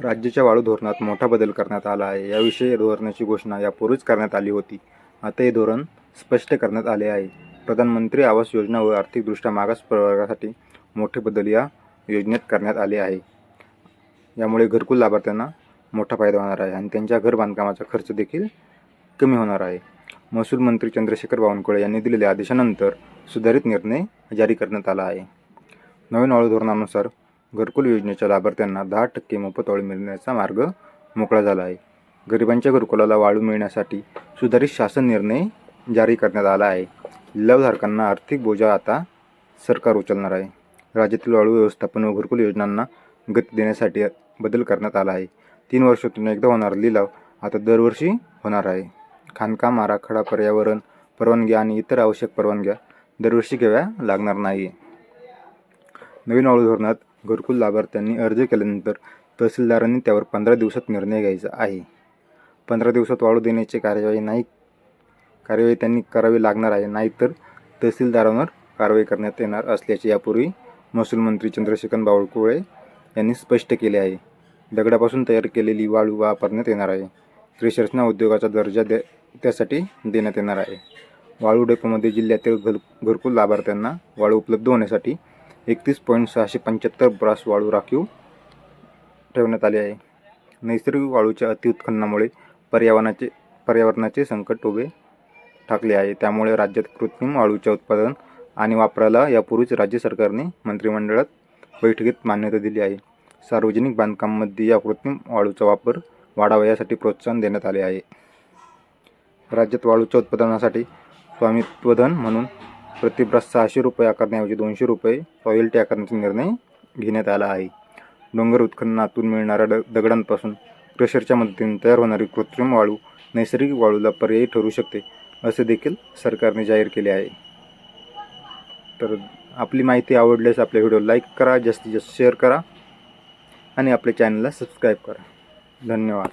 राज्याच्या वाळू धोरणात मोठा बदल करण्यात आला आहे. याविषयी धोरणाची घोषणा यापूर्वीच करण्यात आली होती. आता हे धोरण स्पष्ट करण्यात आले आहे. प्रधानमंत्री आवास योजना व आर्थिकदृष्ट्या मागास प्रवर्गासाठी मोठे बदल या योजनेत करण्यात आले आहे. यामुळे घरकुल लाभार्थ्यांना मोठा फायदा होणार आहे आणि त्यांच्या घर बांधकामाचा खर्च देखील कमी होणार आहे. महसूल मंत्री चंद्रशेखर बावनकुळे यांनी दिलेल्या आदेशानंतर सुधारित निर्णय जारी करण्यात आला आहे. नवीन वाळू धोरणानुसार घरकुल योजनेच्या लाभार्थ्यांना दहा टक्के मोफत वाळू मिळण्याचा मार्ग मोकळा झाला आहे. गरिबांच्या घरकुलाला वाळू मिळण्यासाठी सुधारित शासन निर्णय जारी करण्यात आला आहे. लिलावधारकांना आर्थिक बोजा आता सरकार उचलणार आहे. राज्यातील वाळू व्यवस्थापन व घरकुल योजनांना गती देण्यासाठी बदल करण्यात आला आहे. तीन वर्षातून एकदा होणारा लिलाव आता दरवर्षी होणार आहे. खाणकाम आराखडा पर्यावरण परवानगी आणि इतर आवश्यक परवानग्या दरवर्षी घ्याव्या लागणार नाही नवीन वाळू धोरणात घरकुल लाभार्थ्यांनी अर्ज केल्यानंतर तहसीलदारांनी त्यावर पंधरा दिवसात निर्णय घ्यायचा आहे. पंधरा दिवसात वाळू देण्याची कार्यवाही नाही कार्यवाही त्यांनी करावी लागणार आहे. नाहीतर तहसीलदारांवर कारवाई करण्यात येणार असल्याचे यापूर्वी महसूल मंत्री चंद्रशेखर बावळकुळे यांनी स्पष्ट केले आहे. दगडापासून तयार केलेली वाळू वापरण्यात येणार आहे. त्रिशर्षणा उद्योगाचा दर्जा दे त्यासाठी देण्यात येणार आहे. वाळू डेपोमध्ये जिल्ह्यातील घर घरकुल लाभार्थ्यांना वाळू उपलब्ध होण्यासाठी एकतीस पॉईंट सहाशे पंच्याहत्तर ब्रास वाळू राखीव ठेवण्यात आले आहे. नैसर्गिक वाळूच्या अतिउत्खननामुळे पर्यावरणाचे पर्यावरणाचे संकट उभे ठाकले आहे. त्यामुळे राज्यात कृत्रिम वाळूच्या उत्पादन आणि वापराला यापूर्वीच राज्य सरकारने मंत्रिमंडळात बैठकीत मान्यता दिली आहे. सार्वजनिक बांधकामामध्ये या कृत्रिम वाळूचा वापर वाढावा यासाठी प्रोत्साहन देण्यात आले आहे. राज्यात वाळूच्या उत्पादनासाठी स्वामित्वधन म्हणून प्रतिब्रास सहाशे रुपये आकारण्याऐवजी दोनशे रुपये रॉयल्टी आकारण्याचा निर्णय घेण्यात आला आहे. डोंगर उत्खननातून मिळणाऱ्या ड दगडांपासून क्रशरच्या मदतीने तयार होणारी कृत्रिम वाळू नैसर्गिक वाळूला पर्यायी ठरू शकते असे देखील सरकारने जाहीर केले आहे. तर आपली माहिती आवडल्यास आपल्या व्हिडिओ लाईक करा जास्तीत जास्त शेअर करा आणि आपल्या चॅनलला सबस्क्राईब करा. धन्यवाद.